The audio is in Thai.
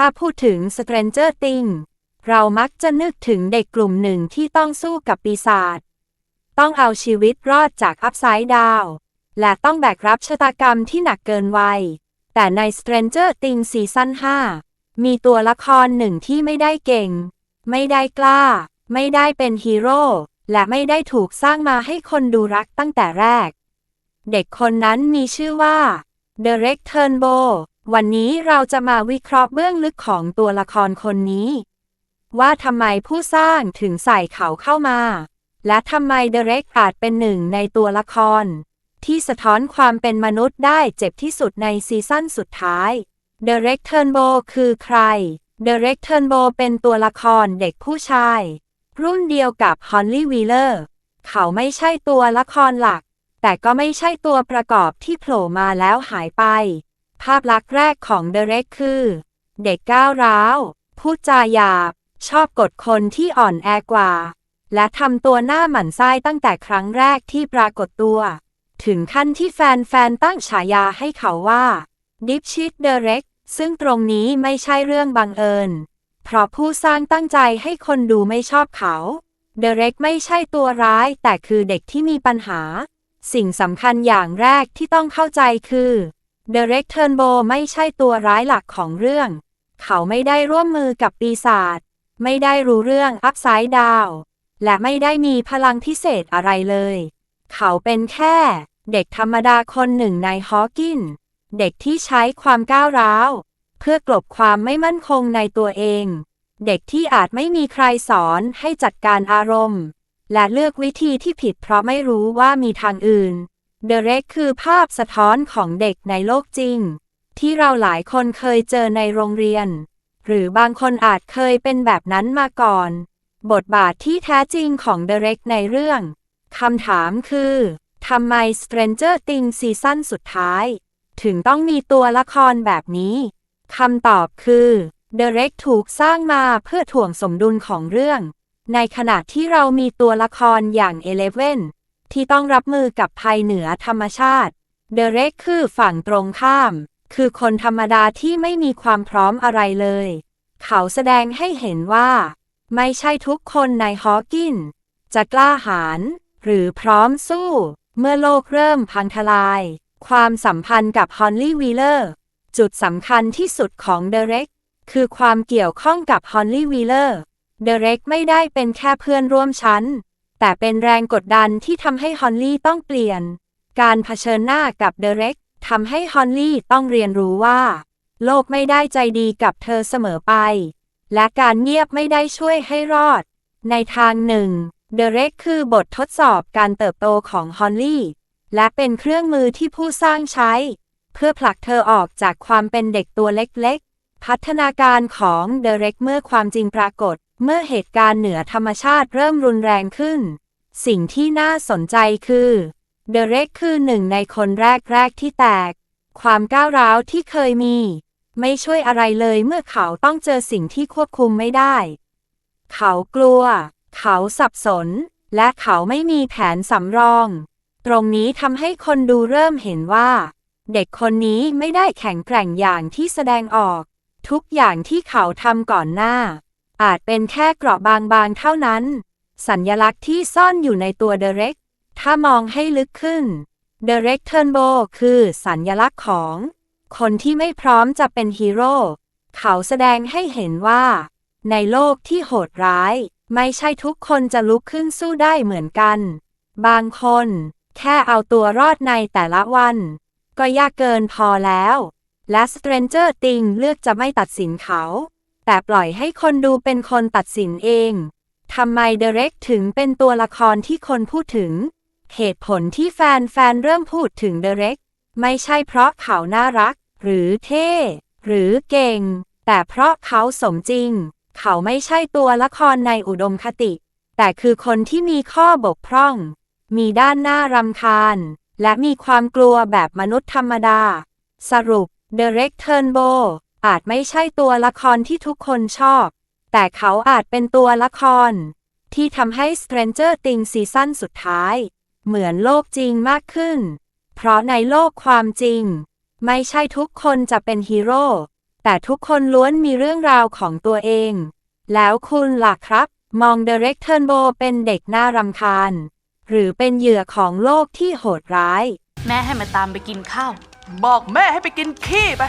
ถ้าพูดถึง Stranger Things เรามักจะนึกถึงเด็กกลุ่มหนึ่งที่ต้องสู้กับปีศาจ ต้องเอาชีวิตรอดจากอัพไซด์ดาว และต้องแบกรับชะตากรรมที่หนักเกินวัย แต่ใน Stranger Things ซีซั่น5 มีตัวละครหนึ่งที่ไม่ได้เก่ง ไม่ได้กล้า ไม่ได้เป็นฮีโร่ และไม่ได้ถูกสร้างมาให้คนดูรักตั้งแต่แรก เด็กคนนั้นมีชื่อว่า Derek Turnbow วันนี้เราจะมาวิเคราะห์เบื้องลึกของตัวละครคนนี้ ว่าทำไมผู้สร้างถึงใส่เขาเข้ามา และทำไมเดเร็กอาจเป็นหนึ่งในตัวละคร ที่สะท้อนความเป็นมนุษย์ได้เจ็บที่สุดในซีซั่นสุดท้ายเดเร็กเทิร์นโบคือใครเดเร็กเทิร์นโบเป็นตัวละครเด็กผู้ชาย รุ่นเดียวกับฮอนลี่วีเลอร์เขาไม่ใช่ตัวละครหลัก แต่ก็ไม่ใช่ตัวประกอบที่โผล่มาแล้วหายไป ภาพลักษณ์แรกของเดเร็กคือ เด็กก้าวร้าว พูดจาหยาบ ชอบกดคนที่อ่อนแอกว่า และทำตัวหน้าหมันไส้ตั้งแต่ครั้งแรกที่ปรากฏตัว ถึงขั้นที่แฟนๆตั้งฉายาให้เขาว่าดิฟชิดเดเร็กซึ่งตรงนี้ไม่ใช่เรื่องบังเอิญ เพราะผู้สร้างตั้งใจให้คนดูไม่ชอบเขาเดเร็กไม่ใช่ตัวร้าย แต่คือเด็กที่มีปัญหา สิ่งสำคัญอย่างแรกที่ต้องเข้าใจคือ เดเร็กเทิร์นโบไม่ใช่ตัวร้ายหลักของเรื่อง เขาไม่ได้ร่วมมือกับปีศาจ ไม่ได้รู้เรื่องอัพไซด์ดาวและไม่ได้มีพลังพิเศษอะไรเลย เขาเป็นแค่ เด็กธรรมดาคนหนึ่งในฮอว์กิน เด็กที่ใช้ความก้าวร้าว เพื่อกลบความไม่มั่นคงในตัวเอง เด็กที่อาจไม่มีใครสอนให้จัดการอารมณ์ และเลือกวิธีที่ผิดเพราะไม่รู้ว่ามีทางอื่น เดเร็กคือภาพสะท้อนของเด็กในโลกจริง ที่เราหลายคนเคยเจอในโรงเรียน หรือบางคนอาจเคยเป็นแบบนั้นมาก่อน บทบาทที่แท้จริงของเดเร็กในเรื่องคำถามคือทำไม Stranger Things ซีซั่นสุดท้าย ถึงต้องมีตัวละครแบบนี้คำตอบคือเดเร็กถูกสร้างมาเพื่อถ่วงสมดุลของเรื่อง ในขณะที่เรามีตัวละครอย่างเอเลเวน ที่ต้องรับมือกับภัยเหนือธรรมชาติ เดเร็กคือฝั่งตรงข้าม คือคนธรรมดาที่ไม่มีความพร้อมอะไรเลย เขาแสดงให้เห็นว่า ไม่ใช่ทุกคนในฮอว์กิน จะกล้าหาญหรือพร้อมสู้ เมื่อโลกเริ่มพังทลาย ความสัมพันธ์กับฮอนลี่วีเลอร์ จุดสำคัญที่สุดของเดเร็กคือความเกี่ยวข้องกับฮอนลี่วีเลอร์ เดเร็กไม่ได้เป็นแค่เพื่อนร่วมชั้น แต่เป็นแรงกดดันที่ทำให้ฮอนลี่ต้องเปลี่ยน การเผชิญหน้ากับเดเร็กทำให้ฮอนลี่ต้องเรียนรู้ว่า โลกไม่ได้ใจดีกับเธอเสมอไป และการเงียบไม่ได้ช่วยให้รอด ในทางหนึ่งเดเร็กคือบททดสอบการเติบโตของฮอนลี่ และเป็นเครื่องมือที่ผู้สร้างใช้ เพื่อผลักเธอออกจากความเป็นเด็กตัวเล็กๆ พัฒนาการของเดเร็กเมื่อความจริงปรากฏ เมื่อเหตุการณ์เหนือธรรมชาติเริ่มรุนแรงขึ้น สิ่งที่น่าสนใจคือเดเร็กคือหนึ่งในคนแรกๆที่แตก ความก้าวร้าวที่เคยมี ไม่ช่วยอะไรเลยเมื่อเขาต้องเจอสิ่งที่ควบคุมไม่ได้ เขากลัว เขาสับสน และเขาไม่มีแผนสำรอง ตรงนี้ทำให้คนดูเริ่มเห็นว่า เด็กคนนี้ไม่ได้แข็งแกร่งอย่างที่แสดงออก ทุกอย่างที่เขาทำก่อนหน้า อาจเป็นแค่เกราะบางๆเท่านั้น สัญญลักษณ์ที่ซ่อนอยู่ในตัวเดเร็กถ้ามองให้ลึกขึ้น The r e c t u r n b o คือสัญญลักษณ์ของ คนที่ไม่พร้อมจะเป็นฮีโร่เขาแสดงให้เห็นว่า ในโลกที่โหดร้าย ไม่ใช่ทุกคนจะลุกขึ้นสู้ได้เหมือนกัน บางคน แค่เอาตัวรอดในแต่ละวัน ก็ยากเกินพอแล้ว และ Stranger Things เลือกจะไม่ตัดสินเขา แต่ปล่อยให้คนดูเป็นคนตัดสินเอง ทำไมเดเร็กถึงเป็นตัวละครที่คนพูดถึง เหตุผลที่แฟนๆเริ่มพูดถึงเดเร็กไม่ใช่เพราะเขาน่ารัก หรือเท่ หรือเก่ง แต่เพราะเขาสมจริง เขาไม่ใช่ตัวละครในอุดมคติ แต่คือคนที่มีข้อบกพร่อง มีด้านหน้ารำคาญ และมีความกลัวแบบมนุษย์ธรรมดา สรุป The r e c t u r n b o อาจไม่ใช่ตัวละครที่ทุกคนชอบ แต่เขาอาจเป็นตัวละคร ที่ทำให้ Stranger Things ซีซั่นสุดท้าย เหมือนโลกจริงมากขึ้น เพราะในโลกความจริง ไม่ใช่ทุกคนจะเป็นฮีโร่ แต่ทุกคนล้วนมีเรื่องราวของตัวเอง แล้วคุณล่ะครับ มองเดเร็กเทิร์นโบเป็นเด็กน่ารำคาญ หรือเป็นเหยื่อของโลกที่โหดร้าย แม่ให้มาตามไปกินข้าว บอกแม่ให้ไปกินขี้ไป